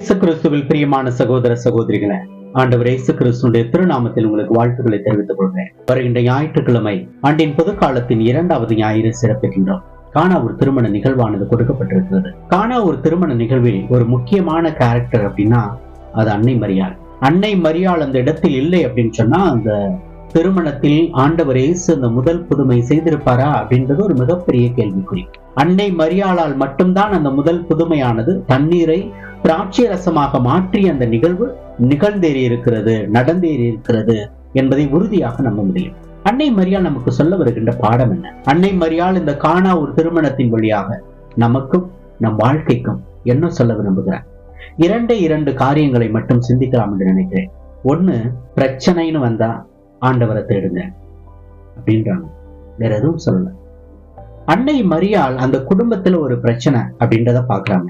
இயேசு கிறிஸ்துவில் பிரியமான சகோதர சகோதரிகளே ஆண்டவர் இயேசு கிறிஸ்துடைய திருநாமத்தில் உங்களுக்கு வாழ்த்துக்களை தெரிவித்துக் கொள்கிறேன். வருகின்ற ஞாயிற்றுக்கிழமை ஆண்டின் பொது காலத்தின் இரண்டாவது ஞாயிறு சிறப்பிக்கின்றோம். காணா ஒரு திருமண நிகழ்வானது கொடுக்கப்பட்டிருக்கிறது. காணா ஒரு திருமண நிகழ்வில் ஒரு முக்கியமான கேரக்டர் அப்படின்னா அது அன்னை மரியாள். அன்னை மரியாள் அந்த இடத்தில் இல்லை அப்படின்னு சொன்னா அந்த திருமணத்தில் ஆண்டவர் இயேசு அந்த முதல் புதுமை செய்திருப்பாரா அப்படின்றது ஒரு மிகப்பெரிய கேள்விக்குறி. அன்னை மரியாளால் மட்டும்தான் அந்த முதல் புதுமையானது தண்ணீரை திராட்சை ரசமாக மாற்றி அந்த நிகழ்வு நிகழ்ந்தேறி இருக்கிறது நடந்தேறி இருக்கிறது என்பதை உறுதியாக நம்ப முடியும். அன்னை மரியாள் நமக்கு சொல்ல வருகின்ற பாடம் என்ன? அன்னை மரியாள் இந்த காணா ஒரு திருமணத்தின் வழியாக நமக்கும் நம் வாழ்க்கைக்கும் என்ன சொல்ல விரும்புகிறார்? இரண்டே இரண்டு காரியங்களை மட்டும் சிந்திக்கலாம் என்று நினைக்கிறேன். ஒண்ணு பிரச்சனைன்னு வந்தா ஆண்டவரை தேடுங்க அப்படின்றாங்க. வேற எதுவும் சொல்லல. அன்னை மரியாள் அந்த குடும்பத்துல ஒரு பிரச்சனை அப்படின்றத பாக்குறாங்க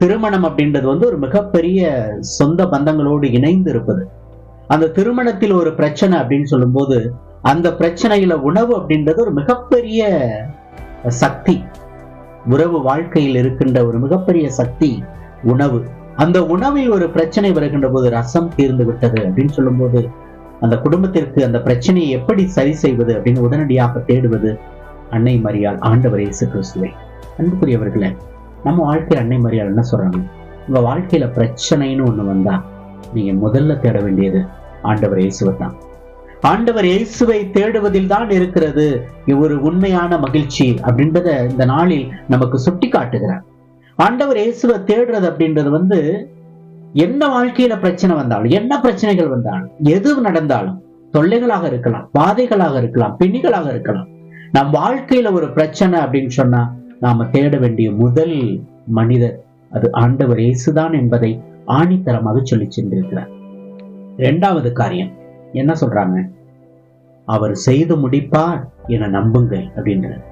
திருமணம் அப்படின்றது வந்து ஒரு மிகப்பெரிய சொந்த பந்தங்களோடு இணைந்து இருப்பது அந்த திருமணத்தில் ஒரு பிரச்சனை அப்படின்னு சொல்லும்போது அந்த பிரச்சனையில உணவு அப்படின்றது ஒரு மிகப்பெரிய சக்தி. உறவு வாழ்க்கையில் இருக்கின்ற ஒரு மிகப்பெரிய சக்தி உணவு. அந்த உணவில் ஒரு பிரச்சனை வருகின்ற போது ரசம் தீர்ந்து விட்டது அப்படின்னு சொல்லும்போது அந்த குடும்பத்திற்கு அந்த பிரச்சனையை எப்படி சரி செய்வது அப்படின்னு உடனடியாக தேடுவது அன்னை மரியாள் ஆண்டவர் இயேசு கிறிஸ்துவை. அன்புக்குரியவர்களே நம்ம வாழ்க்கையில் அன்னை மரியாள் என்ன சொல்றாங்க? உங்கள் வாழ்க்கையில பிரச்சனைன்னு ஒண்ணு வந்தா நீங்கள் முதல்ல தேட வேண்டியது ஆண்டவர் இயேசுவை தான். ஆண்டவர் இயேசுவை தேடுவதில் தான் இருக்கிறது ஒரு உண்மையான மகிழ்ச்சி அப்படின்றத இந்த நாளில் நமக்கு சுட்டி காட்டுகிறார் ஆண்டவர் இயேசுவை தேடுறது அப்படின்றது வந்து என்ன வாழ்க்கையில பிரச்சனை வந்தாலும் என்ன பிரச்சனைகள் வந்தாலும் எது நடந்தாலும் தொல்லைகளாக இருக்கலாம் பாதைகளாக இருக்கலாம் பிணிகளாக இருக்கலாம். நம் வாழ்க்கையில ஒரு பிரச்சனை அப்படின்னு சொன்னா நாம தேட வேண்டிய முதல் மனிதர் அது ஆண்டவர் இயேசுதான் என்பதை ஆணித்தரமாக சொல்லி சென்றிருக்கிறார். இரண்டாவது காரியம் என்ன சொல்றாங்க? அவர் செய்து முடிப்பார் என நம்புங்கள் அப்படின்றார்.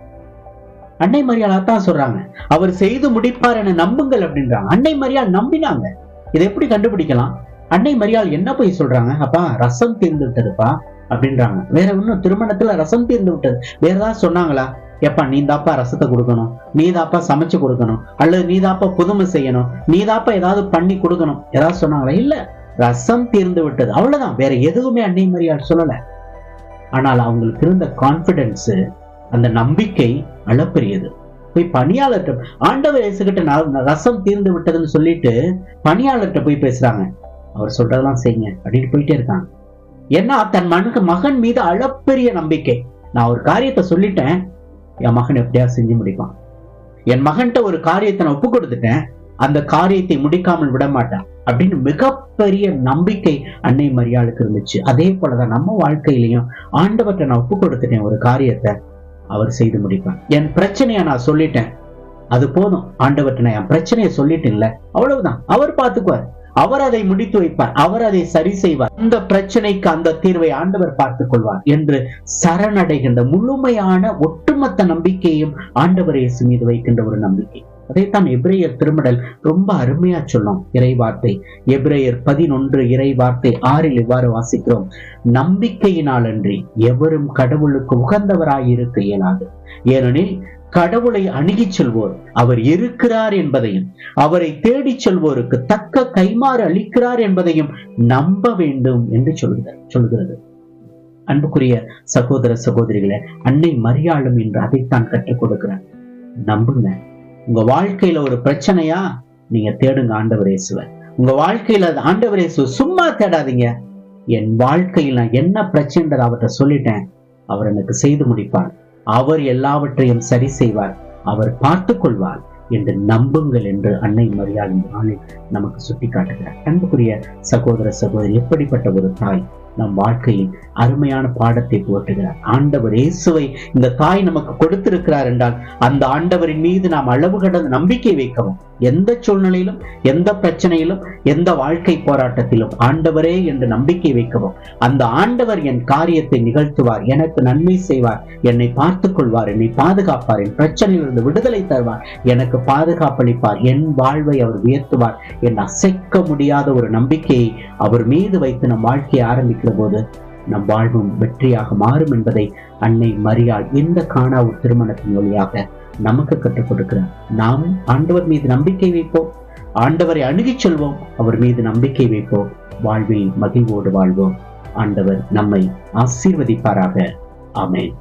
அன்னை மரியாள் தான் சொல்றாங்க. அவர் செய்து முடிப்பார் என நம்புங்கள் அப்படின்றாங்க. அன்னை மரியாள் நம்பினாங்க. இதை எப்படி கண்டுபிடிக்கலாம்? அன்னை மரியாள் என்ன போய் சொல்றாங்க? அப்பா ரசம் தீர்ந்து விட்டதுப்பா அப்படின்றாங்க. வேற இன்னும் திருமணத்துல ரசம் தீர்ந்து விட்டது வேற ஏதாவது சொன்னாங்களா? எப்பா நீ தாப்பா ரசத்தை கொடுக்கணும். நீ தாப்பா சமைச்சு கொடுக்கணும். அல்லது நீ தாப்பா புதுமை செய்யணும். நீ தாப்பா ஏதாவது பண்ணி கொடுக்கணும். ஏதாவது சொன்னாங்களா? இல்ல. ரசம் தீர்ந்து விட்டது. அவ்வளவுதான். வேற எதுவுமே அன்னை மரியாள் சொல்லல. ஆனால் அவங்களுக்கு இருந்த கான்பிடன்ஸ் அந்த நம்பிக்கை அளப்பெரியது. போய் பணியாளர்கிட்ட ஆண்டவர் இயேசுகிட்ட ரசம் தீர்ந்து விட்டதுன்னு சொல்லிட்டு பணியாளர்கிட்ட போய் பேசுறாங்க. அவர் சொல்றதெல்லாம் செய்யுங்க. அப்படின்னு போயிட்டே இருக்காங்க. ஏன்னா தன் மனுக்கு மகன் மீது அளப்பெரிய நம்பிக்கை. நான் ஒரு காரியத்தை சொல்லிட்டேன். என் மகன் எப்படியாவது செஞ்சு முடிப்பான்? என் மகன்கிட்ட ஒரு காரியத்தை நான் ஒப்பு கொடுத்துட்டேன். அந்த காரியத்தை முடிக்காமல் விட மாட்டான் அப்படின்னு மிகப்பெரிய நம்பிக்கை அன்னை மரியாளுக்கு இருந்துச்சு. அதே போலதான் நம்ம வாழ்க்கையிலையும் ஆண்டவர்கிட்ட நான் ஒப்பு கொடுத்துட்டேன் ஒரு காரியத்தை. அவர் செய்து முடிப்பார். என் பிரச்சனையை நான் சொல்லிட்டேன். அது போதும். ஆண்டவற்றை நான் என் பிரச்சனையை சொல்லிட்டேன்ல. அவ்வளவுதான். அவர் பார்த்துக்குவார். அவர் அதை முடித்து வைப்பார். அவர் அதை சரி செய்வார். அந்த பிரச்சனைக்கு அந்த தீர்வை ஆண்டவர் பார்த்துக் கொள்வார் என்று சரணடைகின்ற முழுமையான ஒட்டுமொத்த நம்பிக்கையும் ஆண்டவர் இயேசு மீது வைக்கின்ற ஒரு நம்பிக்கை. அதைத்தான் எப்ரேயர் திருமடல் ரொம்ப அருமையா சொல்லும் இறை வார்த்தை பதினொன்று இறை வார்த்தை ஆறில் இவ்வாறு வாசிக்கிறோம். நம்பிக்கையினால் அன்றி எவரும் கடவுளுக்கு உகந்தவராய் இருக்க இயலாது. ஏனெனில் கடவுளை அணுகிச் செல்வோர் அவர் இருக்கிறார் என்பதையும் அவரை தேடிச் செல்வோருக்கு தக்க கைமாறு அளிக்கிறார் என்பதையும் நம்ப வேண்டும் என்று சொல்கிறார் சொல்கிறது அன்புக்குரிய சகோதர சகோதரிகளை அன்னை மரியாளும் என்று அதைத்தான் கற்றுக் கொடுக்கிறார். நம்புங்க. உங்க வாழ்க்கையில ஒரு பிரச்சனையா நீங்க தேடுங்க ஆண்டவர் இயேசுவை. உங்க வாழ்க்கையில ஆண்டவர் இயேசு சும்மா தேடாதீங்க. என் வாழ்க்கையில் நான் என்ன பிரச்சனைன்றதை அவர்கிட்ட சொல்லிட்டேன். அவர் எனக்கு செய்து முடிப்பார். அவர் எல்லாவற்றையும் சரி செய்வார். அவர் பார்த்து கொள்வார் என்று நம்புங்கள் என்று அன்னை மரியாதை ஆணை நமக்கு சுட்டி காட்டுகிறார் அன்புக்குரிய சகோதர சகோதரி எப்படிப்பட்ட ஒரு தாய்? நம் வாழ்க்கையில் அருமையான பாடத்தை போட்டுகிறார் ஆண்டவர் இயேசுவை இந்த தாய் நமக்கு கொடுத்திருக்கிறார் என்றால் அந்த ஆண்டவரின் மீது நாம் அளவு கடந்த நம்பிக்கை வைக்கவும். எந்த சூழ்நிலையிலும் எந்த பிரச்சனையிலும் எந்த வாழ்க்கை போராட்டத்திலும் ஆண்டவரே என்று நம்பிக்கை வைக்கவும். அந்த ஆண்டவர் என் காரியத்தை நிகழ்த்துவார் எனக்கு நன்மை செய்வார் என்னை பார்த்துக் கொள்வார் என்னை பாதுகாப்பார் என் பிரச்சனையிலிருந்து விடுதலை தருவார் எனக்கு பாதுகாப்பளிப்பார் என் வாழ்வை அவர் உயர்த்துவார். என் அசைக்க முடியாத ஒரு நம்பிக்கையை அவர் மீது வைத்து நம் வாழ்க்கையை போது நம் வாழ்வும் வெற்றியாக மாறும் என்பதை அன்னை மரியாள் இந்த காணா ஒரு திருமணத்தின் வழியாக நமக்கு கற்றுக் கொடுக்கிறார். நாம் ஆண்டவர் மீது நம்பிக்கை வைப்போம். ஆண்டவரை அணுகிச் செல்வோம். அவர் மீது நம்பிக்கை வைப்போம். வாழ்வில் மகிழ்வோடு வாழ்வோம். ஆண்டவர் நம்மை ஆசீர்வதிப்பாராக. ஆமென்.